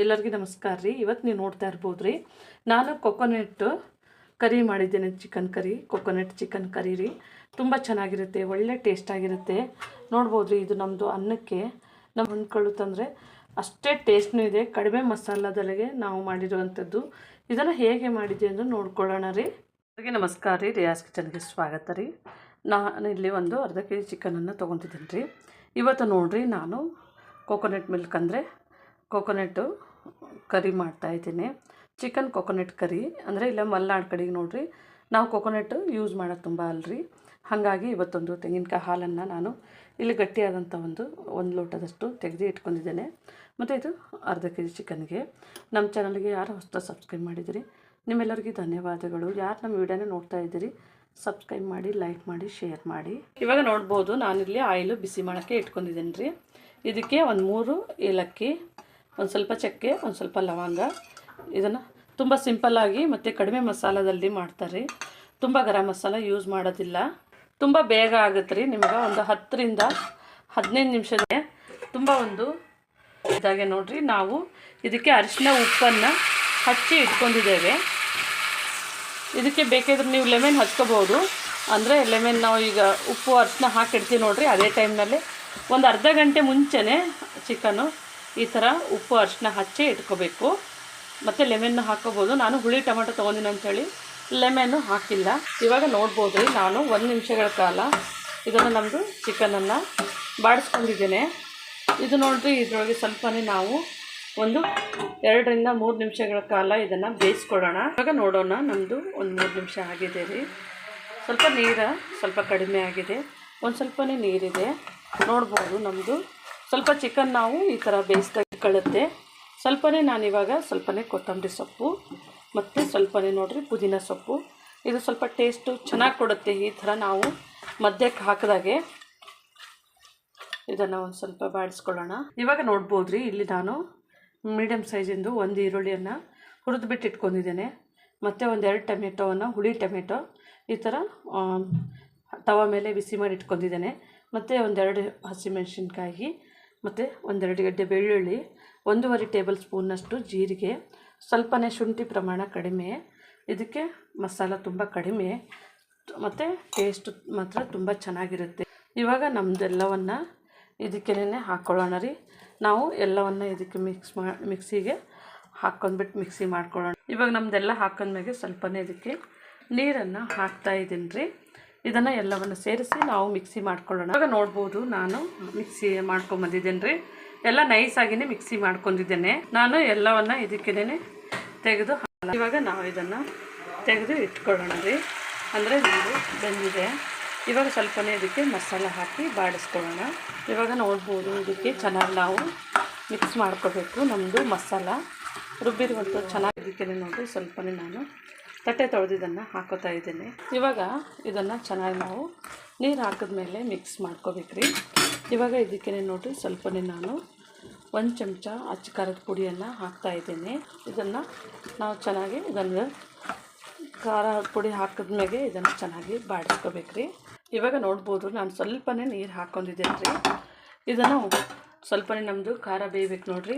ಎಲ್ಲರಿಗೂ ನಮಸ್ಕಾರ ರೀ. ಇವತ್ತು ನೀವು ನೋಡ್ತಾ ಇರ್ಬೋದು ರೀ. ನಾನು ಕೊಕೊನೆಟ್ ಕರಿ ಮಾಡಿದ್ದೇನೆ chicken curry coconut chicken curry ರೀ. ತುಂಬ ಚೆನ್ನಾಗಿರುತ್ತೆ, ಒಳ್ಳೆ ಟೇಸ್ಟ್ ಆಗಿರುತ್ತೆ. ನೋಡ್ಬೋದು ರೀ, ಇದು ನಮ್ಮದು ಅನ್ನಕ್ಕೆ ನಮ್ಮ ಹೊಂದ್ಕೊಳ್ಳು ತಂದರೆ ಅಷ್ಟೇ ಟೇಸ್ಟ್ನೂ ಇದೆ. ಕಡಿಮೆ ಮಸಾಲದೊಳಗೆ ನಾವು ಮಾಡಿರುವಂಥದ್ದು. ಇದನ್ನು ಹೇಗೆ ಮಾಡಿದ್ದೆ ಎಂದು ನೋಡ್ಕೊಳ್ಳೋಣ ರೀ. ಅವರಿಗೆ ನಮಸ್ಕಾರ ರೀ. ರಿಯಾಸ್ ಕಿಚನ್ಗೆ ಸ್ವಾಗತ ರೀ. ನಾನು ಇಲ್ಲಿ ಒಂದು ಅರ್ಧ ಕೆ ಜಿ ಚಿಕನನ್ನು ತೊಗೊತಿದ್ದೀನಿ ರೀ. ಇವತ್ತು ನೋಡಿರಿ, ನಾನು ಕೋಕೋನಟ್ ಮಿಲ್ಕ್ ಅಂದರೆ ಕೋಕೋನಟ್ಟು ಕರಿ ಮಾಡ್ತಾಯಿದ್ದೀನಿ ಚಿಕನ್ ಕೊಕೊನೆಟ್ ಕರಿ, ಅಂದರೆ ಇಲ್ಲ ಮಲೆನಾಡು ಕಡೆಗೆ ನೋಡಿರಿ. ನಾವು ಕೊಕೊನೆಟ್ ಯೂಸ್ ಮಾಡೋದು ತುಂಬ ಅಲ್ರಿ. ಹಾಗಾಗಿ ಇವತ್ತೊಂದು ತೆಂಗಿನಕಾಯಿ ಹಾಲನ್ನು ನಾನು ಇಲ್ಲಿ ಗಟ್ಟಿಯಾದಂಥ ಒಂದು ಒಂದು ಲೋಟದಷ್ಟು ತೆಗೆದು ಇಟ್ಕೊಂಡಿದ್ದೇನೆ. ಮತ್ತು ಇದು ಅರ್ಧ ಕೆ ಜಿ ಚಿಕನ್ಗೆ ನಮ್ಮ ಚಾನಲ್ಗೆ ಯಾರು ಹೊಸ ಸಬ್ಸ್ಕ್ರೈಬ್ ಮಾಡಿದಿರಿ, ನಿಮ್ಮೆಲ್ಲರಿಗೂ ಧನ್ಯವಾದಗಳು. ಯಾರು ನಮ್ಮ ವಿಡಿಯೋನೇ ನೋಡ್ತಾ ಇದ್ದೀರಿ ಸಬ್ಸ್ಕ್ರೈಬ್ ಮಾಡಿ ಲೈಕ್ ಮಾಡಿ ಶೇರ್ ಮಾಡಿ. ಇವಾಗ ನೋಡ್ಬೋದು, ನಾನಿಲ್ಲಿ ಆಯಿಲು ಬಿಸಿ ಮಾಡೋಕ್ಕೆ ಇಟ್ಕೊಂಡಿದ್ದೀನಿ ರೀ ಇದಕ್ಕೆ ಒಂದು ಮೂರು ಏಲಕ್ಕಿ ಒಂದು ಸ್ವಲ್ಪ ಚಕ್ಕೆ, ಒಂದು ಸ್ವಲ್ಪ ಲವಂಗ. ಇದನ್ನು ತುಂಬ ಸಿಂಪಲ್ಲಾಗಿ ಮತ್ತು ಕಡಿಮೆ ಮಸಾಲದಲ್ಲಿ ಮಾಡ್ತಾರೆ. ತುಂಬ ಗರಂ ಮಸಾಲ ಯೂಸ್ ಮಾಡೋದಿಲ್ಲ. ತುಂಬ ಬೇಗ ಆಗುತ್ತೆ ರೀ ನಿಮ್ಗೆ ಒಂದು ಹತ್ತರಿಂದ ಹದಿನೈದು ನಿಮಿಷಕ್ಕೆ ತುಂಬ ಒಂದು ಇದಾಗೆ ನೋಡಿರಿ. ನಾವು ಇದಕ್ಕೆ ಅರಿಶಿನ ಉಪ್ಪನ್ನು ಹಚ್ಚಿ ಇಟ್ಕೊಂಡಿದ್ದೇವೆ. ಇದಕ್ಕೆ ಬೇಕಾದ್ರೆ ನೀವು ಲೆಮನ್ ಹಚ್ಕೋಬೋದು. ಅಂದರೆ ಲೆಮೆನ್ ನಾವು ಈಗ ಉಪ್ಪು ಅರಿಶಿನ ಹಾಕಿಡ್ತೀವಿ ನೋಡಿರಿ. ಅದೇ ಟೈಮ್ನಲ್ಲಿ ಒಂದು ಅರ್ಧ ಗಂಟೆ ಮುಂಚೆನೇ ಚಿಕನು ಈ ಥರ ಉಪ್ಪು ಅರಿಶಿನ ಹಚ್ಚಿ ಇಟ್ಕೋಬೇಕು. ಮತ್ತು ಲೆಮನ್ನು ಹಾಕೋಬೋದು. ನಾನು ಹುಳಿ ಟೊಮೆಟೊ ತೊಗೊಂಡಿನಿ ಅಂಥೇಳಿ ಲೆಮೆನ್ನು ಹಾಕಿಲ್ಲ. ಇವಾಗ ನೋಡ್ಬೋದು ರೀ, ನಾನು ಒಂದು ನಿಮಿಷಗಳ ಕಾಲ ಇದನ್ನು ನಮ್ಮದು ಚಿಕನನ್ನು ಬಾಡಿಸ್ಕೊಂಡಿದ್ದೇನೆ. ಇದು ನೋಡಿದ್ರೆ ಇದರೊಳಗೆ ಸ್ವಲ್ಪನೇ ನಾವು ಒಂದು ಎರಡರಿಂದ ಮೂರು ನಿಮಿಷಗಳ ಕಾಲ ಇದನ್ನು ಬೇಯಿಸ್ಕೊಡೋಣ. ಇವಾಗ ನೋಡೋಣ ನಮ್ಮದು ಒಂದು ಮೂರು ನಿಮಿಷ ಆಗಿದೆ ರೀ. ಸ್ವಲ್ಪ ನೀರು ಸ್ವಲ್ಪ ಕಡಿಮೆ ಆಗಿದೆ. ಒಂದು ಸ್ವಲ್ಪನೇ ನೀರಿದೆ. ನೋಡ್ಬೋದು ನಮ್ಮದು ಸ್ವಲ್ಪ ಚಿಕನ್ ನಾವು ಈ ಥರ ಬೇಯಿಸ್ಕೊಳ್ಳುತ್ತೆ ಸ್ವಲ್ಪನೇ ನಾನಿವಾಗ ಸ್ವಲ್ಪನೇ ಕೊತ್ತಂಬರಿ ಸೊಪ್ಪು ಮತ್ತು ಸ್ವಲ್ಪನೇ ನೋಡಿರಿ ಪುದೀನ ಸೊಪ್ಪು. ಇದು ಸ್ವಲ್ಪ ಟೇಸ್ಟು ಚೆನ್ನಾಗಿ ಕೊಡುತ್ತೆ ಈ ಥರ ನಾವು ಮಧ್ಯಕ್ಕೆ ಹಾಕಿದಾಗೆ. ಇದನ್ನು ಒಂದು ಸ್ವಲ್ಪ ಬಾಡಿಸ್ಕೊಳ್ಳೋಣ ಇವಾಗ ನೋಡ್ಬೋದ್ರಿ, ಇಲ್ಲಿ ನಾನು ಮೀಡಿಯಮ್ ಸೈಜಿಂದು ಒಂದು ಈರುಳ್ಳಿಯನ್ನು ಹುರಿದು ಬಿಟ್ಟು ಇಟ್ಕೊಂಡಿದ್ದೇನೆ. ಮತ್ತು ಒಂದೆರಡು ಟೊಮೆಟೊವನ್ನು ಹುಳಿ ಟೊಮೆಟೊ ಈ ಥರ ತವ ಮೇಲೆ ಬಿಸಿ ಮಾಡಿ ಇಟ್ಕೊಂಡಿದ್ದೇನೆ. ಮತ್ತು ಒಂದೆರಡು ಹಸಿಮೆಣಸಿನ್ಕಾಯಿ ಮತ್ತು ಒಂದೆರಡು ಗಡ್ಡೆ ಬೆಳ್ಳುಳ್ಳಿ, ಒಂದೂವರೆ ಟೇಬಲ್ ಸ್ಪೂನಷ್ಟು ಜೀರಿಗೆ, ಸ್ವಲ್ಪನೇ ಶುಂಠಿ ಪ್ರಮಾಣ ಕಡಿಮೆ, ಇದಕ್ಕೆ ಮಸಾಲ ತುಂಬ ಕಡಿಮೆ, ಮತ್ತು ಟೇಸ್ಟ್ ಮಾತ್ರ ತುಂಬ ಚೆನ್ನಾಗಿರುತ್ತೆ. ಇವಾಗ ನಮ್ಮದೆಲ್ಲವನ್ನು ಇದಕ್ಕೇನೆ ಹಾಕ್ಕೊಳ್ಳೋಣ ರೀ. ನಾವು ಎಲ್ಲವನ್ನು ಇದಕ್ಕೆ ಮಿಕ್ಸ್ ಮಾ ಮಿಕ್ಸಿಗೆ ಹಾಕ್ಕೊಂಡ್ಬಿಟ್ಟು ಮಿಕ್ಸಿ ಮಾಡ್ಕೊಳ್ಳೋಣ. ಇವಾಗ ನಮ್ಮದೆಲ್ಲ ಹಾಕೊಂಡ್ಮೇಲೆ ಸ್ವಲ್ಪನೇ ಇದಕ್ಕೆ ನೀರನ್ನು ಹಾಕ್ತಾ ಇದ್ದೀನಿ ರೀ. ಇದನ್ನು ಎಲ್ಲವನ್ನು ಸೇರಿಸಿ ನಾವು ಮಿಕ್ಸಿ ಮಾಡ್ಕೊಳ್ಳೋಣ. ಇವಾಗ ನೋಡ್ಬೋದು ನಾನು ಮಿಕ್ಸಿ ಮಾಡ್ಕೊಂಬಂದಿದ್ದೇನೆ ರೀ ಎಲ್ಲ ನೈಸಾಗಿನೇ ಮಿಕ್ಸಿ ಮಾಡ್ಕೊಂಡಿದ್ದೇನೆ. ನಾನು ಎಲ್ಲವನ್ನು ಇದಕ್ಕೇನೆ ತೆಗೆದು ಇವಾಗ ನಾವು ಇದನ್ನು ತೆಗೆದು ಇಟ್ಕೊಳ್ಳೋಣ ರೀ. ಅಂದರೆ ನಮ್ಮದು ಬೆಂದಿದೆ. ಇವಾಗ ಸ್ವಲ್ಪನೇ ಇದಕ್ಕೆ ಮಸಾಲ ಹಾಕಿ ಬಾಡಿಸ್ಕೊಳ್ಳೋಣ. ಇವಾಗ ನೋಡ್ಬೋದು ಇದಕ್ಕೆ ಚೆನ್ನಾಗಿ ನಾವು ಮಿಕ್ಸ್ ಮಾಡ್ಕೋಬೇಕು ನಮ್ಮದು ಮಸಾಲ. ರುಬ್ಬಿರುವಂಥ ಚೆನ್ನಾಗಿ. ಇದಕ್ಕೆ ನೋಡಿ ಸ್ವಲ್ಪನೇ ನಾನು ತಟ್ಟೆ ತೊಳೆದಿದ್ದನ್ನು ಹಾಕೋತಾ ಇದ್ದೀನಿ. ಇವಾಗ ಇದನ್ನು ಚೆನ್ನಾಗಿ ನಾವು ನೀರು ಹಾಕಿದ್ಮೇಲೆ ಮಿಕ್ಸ್ ಮಾಡ್ಕೋಬೇಕ್ರಿ. ಇವಾಗ ಇದಕ್ಕೆ ನೋಡಿರಿ ಸ್ವಲ್ಪನೇ ನಾನು ಒಂದು ಚಮಚ ಅಚ್ಚ ಖಾರದ ಪುಡಿಯನ್ನು ಹಾಕ್ತಾಯಿದ್ದೇನೆ ಇದನ್ನು ನಾವು ಚೆನ್ನಾಗಿ ಇದನ್ನು ಖಾರ ಪುಡಿ ಹಾಕಿದ್ಮೇಲೆ ಇದನ್ನು ಚೆನ್ನಾಗಿ ಬಾಡಿಸ್ಕೋಬೇಕ್ರಿ. ಇವಾಗ ನೋಡ್ಬೋದು ನಾನು ಸ್ವಲ್ಪನೇ ನೀರು ಹಾಕ್ಕೊಂಡಿದ್ದೇನೆ ರೀ ಇದನ್ನು ಸ್ವಲ್ಪನೇ ನಮ್ಮದು ಖಾರ ಬೇಯಬೇಕು ನೋಡಿರಿ.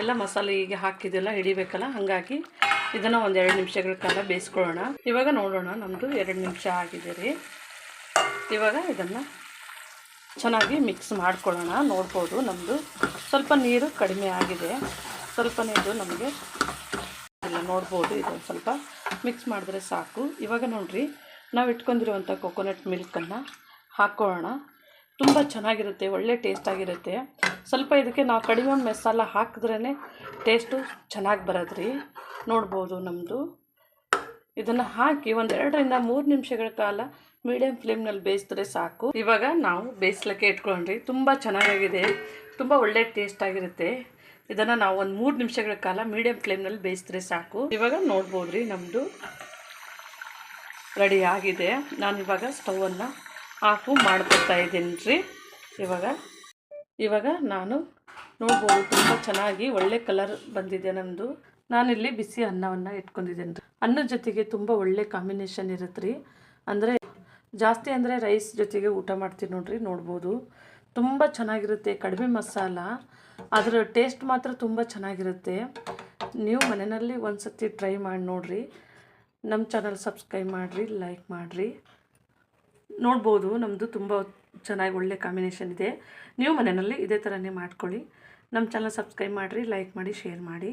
ಎಲ್ಲ ಮಸಾಲೆ ಈಗ ಹಾಕಿದೆಲ್ಲ ಹಿಡಿಬೇಕಲ್ಲ, ಹಾಗಾಗಿ ಇದನ್ನು ಒಂದು ಎರಡು ನಿಮಿಷಗಳ ಕಾಲ ಬೇಯಿಸ್ಕೊಳ್ಳೋಣ. ಇವಾಗ ನೋಡೋಣ ನಮ್ಮದು ಎರಡು ನಿಮಿಷ ಆಗಿದೆ ರೀ. ಇವಾಗ ಇದನ್ನು ಚೆನ್ನಾಗಿ ಮಿಕ್ಸ್ ಮಾಡ್ಕೊಳ್ಳೋಣ, ನೋಡ್ಬೋದು ನಮ್ಮದು ಸ್ವಲ್ಪ ನೀರು ಕಡಿಮೆ ಆಗಿದೆ. ಸ್ವಲ್ಪ ನೀರು ನಮಗೆ ಇಲ್ಲ ನೋಡ್ಬೋದು, ಇದೊಂದು ಸ್ವಲ್ಪ ಮಿಕ್ಸ್ ಮಾಡಿದ್ರೆ ಸಾಕು. ಇವಾಗ ನೋಡಿರಿ, ನಾವು ಇಟ್ಕೊಂಡಿರುವಂಥ ಕೊಕೊನಟ್ ಮಿಲ್ಕನ್ನು ಹಾಕ್ಕೊಳ್ಳೋಣ ತುಂಬ ಚೆನ್ನಾಗಿರುತ್ತೆ, ಒಳ್ಳೆ ಟೇಸ್ಟಾಗಿರುತ್ತೆ ಸ್ವಲ್ಪ ಇದಕ್ಕೆ ನಾವು ಕಡಿಮೆ ಮಸಾಲ ಹಾಕಿದ್ರೇ ಟೇಸ್ಟು ಚೆನ್ನಾಗಿ ಬರೋದ್ರಿ ನೋಡ್ಬೋದು ನಮ್ಮದು ಇದನ್ನು ಹಾಕಿ ಒಂದು ಎರಡರಿಂದ ಮೂರು ನಿಮಿಷಗಳ ಕಾಲ ಮೀಡಿಯಂ ಫ್ಲೇಮ್ನಲ್ಲಿ ಬೇಯಿಸಿದ್ರೆ ಸಾಕು. ಇವಾಗ ನಾವು ಬೇಯಿಸ್ಲಿಕ್ಕೆ ಇಟ್ಕೊಂಡ್ರಿ, ತುಂಬ ಚೆನ್ನಾಗಿದೆ ತುಂಬ ಒಳ್ಳೆ ಟೇಸ್ಟ್ ಆಗಿರುತ್ತೆ. ಇದನ್ನು ನಾವು ಒಂದು ಮೂರು ನಿಮಿಷಗಳ ಕಾಲ ಮೀಡಿಯಂ ಫ್ಲೇಮ್ನಲ್ಲಿ ಬೇಯಿಸಿದ್ರೆ ಸಾಕು. ಇವಾಗ ನೋಡ್ಬೋದ್ರಿ ನಮ್ಮದು ರೆಡಿ ಆಗಿದೆ. ನಾನು ಇವಾಗ ಸ್ಟವನ್ನು ಆಫು ಮಾಡ್ಕೊತಾ ಇದ್ದೀನಿ ರೀ ಇವಾಗ ಇವಾಗ ನಾನು ನೋಡ್ಬೋದು ತುಂಬ ಚೆನ್ನಾಗಿ ಒಳ್ಳೆ ಕಲರ್ ಬಂದಿದೆ ನಮ್ಮದು ನಾನಿಲ್ಲಿ ಬಿಸಿ ಅನ್ನವನ್ನು ಇಟ್ಕೊಂಡಿದ್ದೇನೆ. ಅನ್ನದ ಜೊತೆಗೆ ತುಂಬ ಒಳ್ಳೆ ಕಾಂಬಿನೇಷನ್ ಇರುತ್ತೆ ರೀ ಅಂದರೆ ಜಾಸ್ತಿ ಅಂದರೆ ರೈಸ್ ಜೊತೆಗೆ ಊಟ ಮಾಡ್ತೀನಿ ನೋಡ್ರಿ, ನೋಡ್ಬೋದು. ತುಂಬ ಚೆನ್ನಾಗಿರುತ್ತೆ, ಕಡಿಮೆ ಮಸಾಲ. ಅದರ ಟೇಸ್ಟ್ ಮಾತ್ರ ತುಂಬ ಚೆನ್ನಾಗಿರುತ್ತೆ. ನೀವು ಮನೆಯಲ್ಲಿ ಒಂದು ಸತಿ ಟ್ರೈ ಮಾಡಿ ನೋಡಿರಿ. ನಮ್ಮ ಚಾನಲ್ ಸಬ್ಸ್ಕ್ರೈಬ್ ಮಾಡಿರಿ ಲೈಕ್ ಮಾಡಿರಿ. ನೋಡ್ಬೋದು ನಮ್ಮದು ತುಂಬ ಚೆನ್ನಾಗಿ ಒಳ್ಳೆ ಕಾಂಬಿನೇಷನ್ ಇದೆ. ನೀವು ಮನೆಯಲ್ಲಿ ಇದೇ ಥರನೇ ಮಾಡ್ಕೊಳ್ಳಿ. ನಮ್ಮ ಚಾನಲ್ ಸಬ್ಸ್ಕ್ರೈಬ್ ಮಾಡಿರಿ ಲೈಕ್ ಮಾಡಿ ಶೇರ್ ಮಾಡಿ.